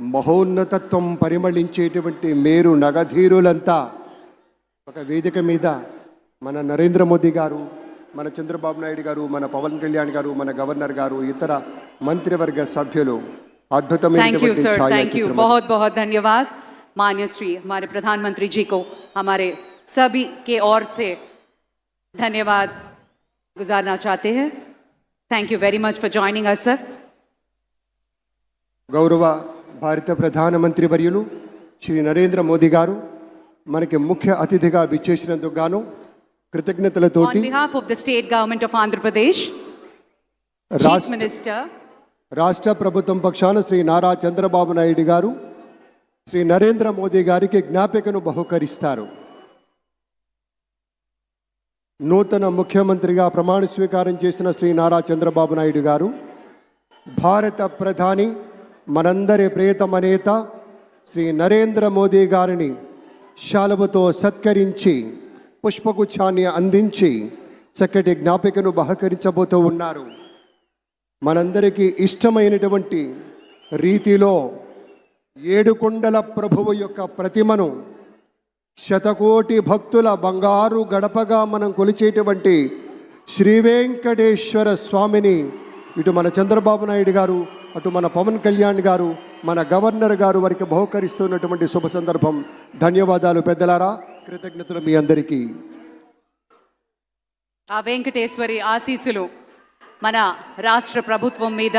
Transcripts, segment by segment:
మహోన్నతత్వం పరిమళించేటువంటి మేరు నగధీరులంతా ఒక వేదిక మీద మన నరేంద్ర మోదీ గారు మన చంద్రబాబు నాయుడు గారు మన పవన్ కళ్యాణ్ గారు మన గవర్నర్ గారు ఇతర మంత్రివర్గ సభ్యులు थैंक यू అద్భుతమైనటువంటి सर थैंक यू ఛాయాచిత్రం बहुत बहुत धन्यवाद मान्य श्री हमारे प्रधानमंत्री जी को हमारे सभी के ओर से धन्यवाद गुजारना चाहते हैं thank you very much for joining us sir గౌరవ భారత ప్రధానమంత్రి వర్యులు శ్రీ నరేంద్ర మోదీ గారు మనకి ముఖ్య అతిథిగా విచ్చేసినందుకు గాను Chief రాష్ట్ర Minister, రాష్ట్ర ప్రభుత్వం పక్షాన శ్రీ నారా చంద్రబాబు నాయుడు గారు శ్రీ నరేంద్ర మోదీ గారికి జ్ఞాపికను బహుకరిస్తారు. నూతన ముఖ్యమంత్రిగా ప్రమాణ స్వీకారం చేసిన శ్రీ నారా చంద్రబాబు నాయుడు గారు భారత ప్రధాని మనందరి ప్రియతమ నేత శ్రీ నరేంద్ర మోదీ గారిని శాలువతో సత్కరించి పుష్పగుచ్ఛాన్ని అందించి చక్కటి జ్ఞాపికను బహకరించబోతూ ఉన్నారు. మనందరికీ ఇష్టమైనటువంటి రీతిలో ఏడుకొండల ప్రభువు యొక్క ప్రతిమను శతకోటి భక్తుల బంగారు గడపగా మనం కొలిచేటువంటి శ్రీ వెంకటేశ్వర స్వామిని ఇటు మన చంద్రబాబు నాయుడు గారు అటు మన పవన్ కళ్యాణ్ గారు మన గవర్నర్ గారు వారికి బహుకరిస్తున్నటువంటి శుభ సందర్భం. ధన్యవాదాలు పెద్దలారా. కృతజ్ఞతలు మీ అందరికీ. ఆ వెంకటేశ్వరి ఆశీస్సులు మన రాష్ట్ర ప్రభుత్వం మీద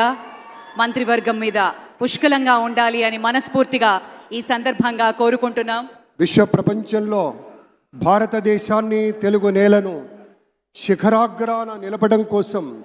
మంత్రివర్గం మీద పుష్కలంగా ఉండాలి అని మనస్ఫూర్తిగా ఈ సందర్భంగా కోరుకుంటున్నాం. విశ్వ ప్రపంచంలో భారతదేశాన్ని తెలుగు నేలను శిఖరాగ్రాన నిలపడం కోసం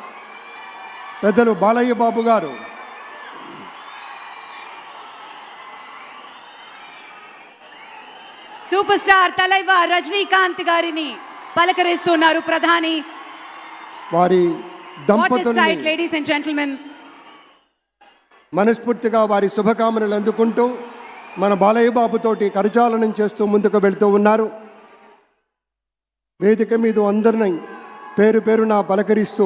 పెద్దలు బాలయ్య బాబు గారు. సూపర్ స్టార్ తలైవ రజనీకాంత్ గారిని పలకరిస్తున్నారు ప్రధాని. వారి లేడీస్ అండ్ జెంటిల్మెన్ మనస్ఫూర్తిగా వారి శుభకామనలు అందుకుంటూ మన బాలయ్య బాబుతోటి కరచాలనం చేస్తూ ముందుకు వెళ్తూ ఉన్నారు. వేదిక మీద అందరిని పేరు పేరున పలకరిస్తూ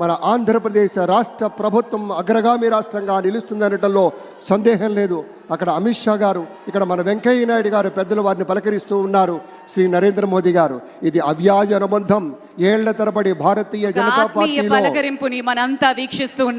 మన ఆంధ్రప్రదేశ్ రాష్ట్ర ప్రభుత్వం అగ్రగామి రాష్ట్రంగా నిలుస్తుందనటంలో సందేహం లేదు. అక్కడ అమిత్ షా గారు ఇక్కడ మన వెంకయ్య నాయుడు గారు పెద్దలు వారిని పలకరిస్తూ ఉన్నారు శ్రీ నరేంద్ర మోదీ గారు. ఇది అవ్యాజ అనుబంధం. ఏళ్ళ తరబడి భారతీయ జనతా పార్టీలో పలకరింపుని మనంతా వీక్షిస్తూ